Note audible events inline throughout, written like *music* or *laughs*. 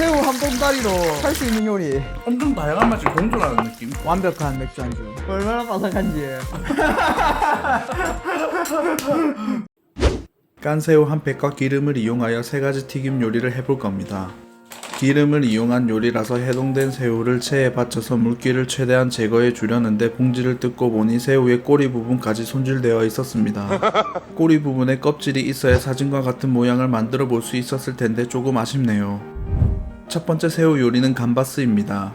새우 한 봉다리로 할 수 있는 요리 엄청 다양한 맛이 공존하는 느낌. 완벽한 맥주 안주 얼마나 바삭한지 *laughs* 깐새우 한 팩과 기름을 이용하여 세 가지 튀김 요리를 해볼 겁니다. 기름을 이용한 요리라서 해동된 새우를 체에 받쳐서 물기를 최대한 제거해 주려는데 봉지를 뜯고 보니 새우의 꼬리 부분까지 손질되어 있었습니다. *laughs* 꼬리 부분에 껍질이 있어야 사진과 같은 모양을 만들어 볼 수 있었을 텐데 조금 아쉽네요. 첫 번째 새우 요리는 감바스입니다.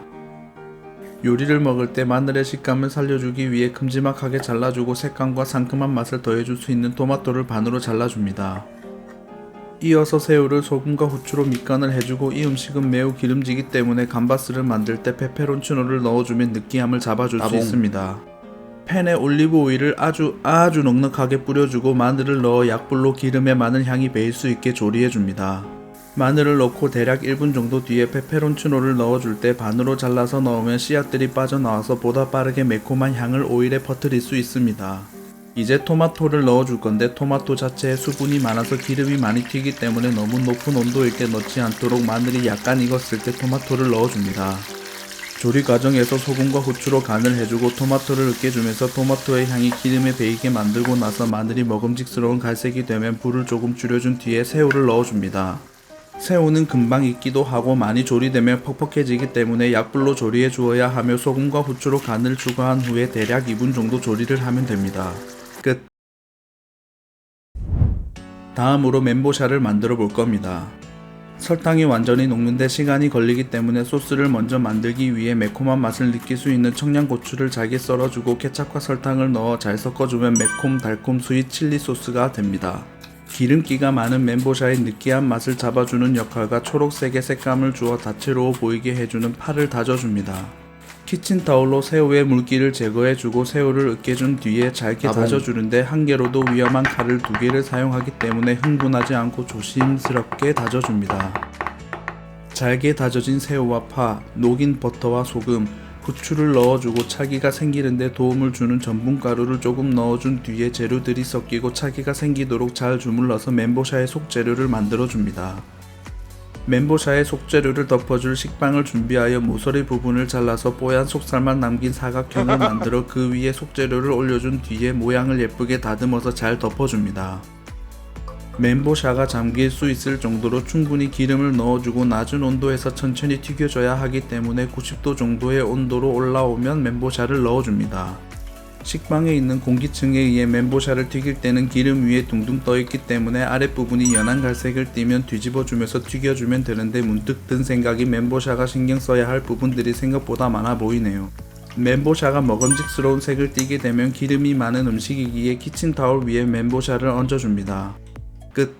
요리를 먹을 때 마늘의 식감을 살려주기 위해 큼지막하게 잘라주고 색감과 상큼한 맛을 더해줄 수 있는 토마토를 반으로 잘라줍니다. 이어서 새우를 소금과 후추로 밑간을 해주고 이 음식은 매우 기름지기 때문에 감바스를 만들 때 페페론치노를 넣어주면 느끼함을 잡아줄 수 따봉. 있습니다. 팬에 올리브 오일을 아주 아주 넉넉하게 뿌려주고 마늘을 넣어 약불로 기름에 마늘 향이 배일 수 있게 조리해줍니다. 마늘을 넣고 대략 1분 정도 뒤에 페페론치노를 넣어줄 때 반으로 잘라서 넣으면 씨앗들이 빠져나와서 보다 빠르게 매콤한 향을 오일에 퍼뜨릴 수 있습니다. 이제 토마토를 넣어줄 건데 토마토 자체에 수분이 많아서 기름이 많이 튀기 때문에 너무 높은 온도일 때 넣지 않도록 마늘이 약간 익었을 때 토마토를 넣어줍니다. 조리 과정에서 소금과 후추로 간을 해주고 토마토를 으깨주면서 토마토의 향이 기름에 배이게 만들고 나서 마늘이 먹음직스러운 갈색이 되면 불을 조금 줄여준 뒤에 새우를 넣어줍니다. 새우는 금방 익기도 하고 많이 조리되면 퍽퍽해지기 때문에 약불로 조리해 주어야 하며 소금과 후추로 간을 추가한 후에 대략 2분 정도 조리를 하면 됩니다. 끝. 다음으로 멘보샤를 만들어 볼 겁니다. 설탕이 완전히 녹는데 시간이 걸리기 때문에 소스를 먼저 만들기 위해 매콤한 맛을 느낄 수 있는 청양고추를 잘게 썰어주고 케찹과 설탕을 넣어 잘 섞어주면 매콤 달콤 스윗 칠리 소스가 됩니다. 기름기가 많은 멘보샤의 느끼한 맛을 잡아주는 역할과 초록색의 색감을 주어 다채로워 보이게 해주는 파를 다져줍니다. 키친타올로 새우의 물기를 제거해주고 새우를 으깨준 뒤에 잘게. 다져주는데 한 개로도 위험한 칼을 두 개를 사용하기 때문에 흥분하지 않고 조심스럽게 다져줍니다. 잘게 다져진 새우와 파, 녹인 버터와 소금, 후추를 넣어주고 차기가 생기는데 도움을 주는 전분가루를 조금 넣어준 뒤에 재료들이 섞이고 차기가 생기도록 잘 주물러서 멘보샤의 속재료를 만들어줍니다. 멘보샤의 속재료를 덮어줄 식빵을 준비하여 모서리 부분을 잘라서 뽀얀 속살만 남긴 사각형을 *laughs* 만들어 그 위에 속재료를 올려준 뒤에 모양을 예쁘게 다듬어서 잘 덮어줍니다. 멘보샤가 잠길 수 있을 정도로 충분히 기름을 넣어주고 낮은 온도에서 천천히 튀겨줘야 하기 때문에 90도 정도의 온도로 올라오면 멘보샤를 넣어줍니다. 식빵에 있는 공기층에 의해 멘보샤를 튀길 때는 기름 위에 둥둥 떠 있기 때문에 아랫부분이 연한 갈색을 띠면 뒤집어주면서 튀겨주면 되는데 문득 든 생각이 멘보샤가 신경 써야 할 부분들이 생각보다 많아 보이네요. 멘보샤가 먹음직스러운 색을 띠게 되면 기름이 많은 음식이기에 키친타올 위에 멘보샤를 얹어줍니다. 끝.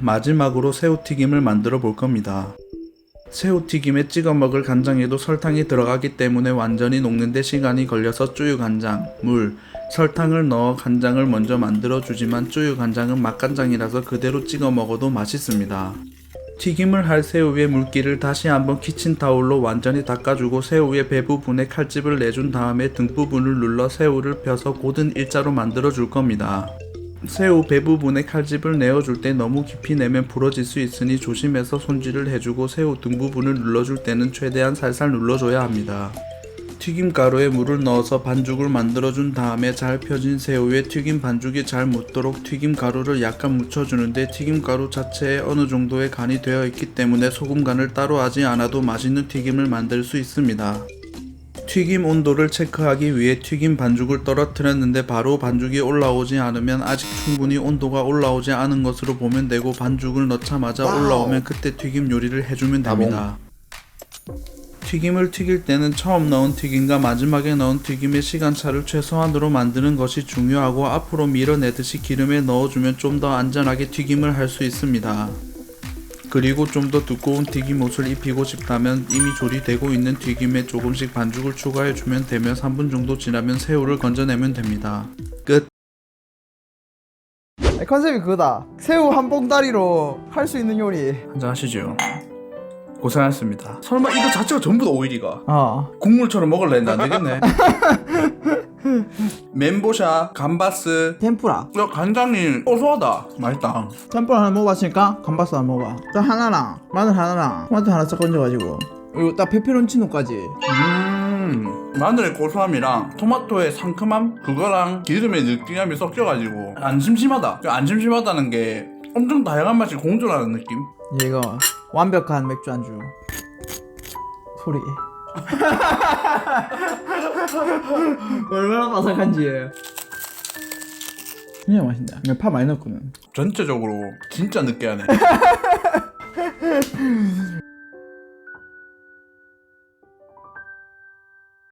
마지막으로 새우튀김을 만들어 볼 겁니다. 새우튀김에 찍어 먹을 간장에도 설탕이 들어가기 때문에 완전히 녹는데 시간이 걸려서 쭈유간장, 물, 설탕을 넣어 간장을 먼저 만들어 주지만 쭈유간장은 맛간장이라서 그대로 찍어 먹어도 맛있습니다. 튀김을 할 새우의 물기를 다시 한번 키친타올로 완전히 닦아주고 새우의 배 부분에 칼집을 내준 다음에 등 부분을 눌러 새우를 펴서 고든 일자로 만들어 줄 겁니다. 새우 배 부분에 칼집을 내어줄 때 너무 깊이 내면 부러질 수 있으니 조심해서 손질을 해주고 새우 등 부분을 눌러줄 때는 최대한 살살 눌러줘야 합니다. 튀김 가루에 물을 넣어서 반죽을 만들어준 다음에 잘 펴진 새우에 튀김 반죽이 잘 묻도록 튀김 가루를 약간 묻혀주는데 튀김 가루 자체에 어느 정도의 간이 되어 있기 때문에 소금 간을 따로 하지 않아도 맛있는 튀김을 만들 수 있습니다. 튀김 온도를 체크하기 위해 튀김 반죽을 떨어뜨렸는데 바로 반죽이 올라오지 않으면 아직 충분히 온도가 올라오지 않은 것으로 보면 되고 반죽을 넣자마자 올라오면 그때 튀김 요리를 해주면 됩니다. 튀김을 튀길 때는 처음 넣은 튀김과 마지막에 넣은 튀김의 시간차를 최소한으로 만드는 것이 중요하고 앞으로 밀어내듯이 기름에 넣어주면 좀 더 안전하게 튀김을 할 수 있습니다. 그리고 좀 더 두꺼운 튀김 옷을 입히고 싶다면 이미 조리되고 있는 튀김에 조금씩 반죽을 추가해주면 되며 3분 정도 지나면 새우를 건져내면 됩니다. 끝! 컨셉이 그거다 새우 한 봉다리로 할 수 있는 요리 한잔 하시죠. 고생하셨습니다. 설마 이거 자체가 전부 다 오일이가? 어 국물처럼 먹을래 안 되겠네. *laughs* 멘보샤, 감바스. 템푸라 야 간장이 고소하다. 맛있다. 템푸라 하나 먹어봤으니까 감바스 하나 먹어봐 딱 하나랑 마늘 하나랑 토마토 하나 싹 건져가지고 그리고 딱 페페론치노까지 음 마늘의 고소함이랑 토마토의 상큼함 그거랑 기름의 느끼함이 섞여가지고 안 심심하다. 안 심심하다는 게 엄청 다양한 맛이 공존하는 느낌. 이거 완벽한 맥주 안주 소리 *laughs* 얼마나 바삭한지 진짜 맛있다 이거 파 많이 넣었거든 전체적으로 진짜 느끼하네. *laughs*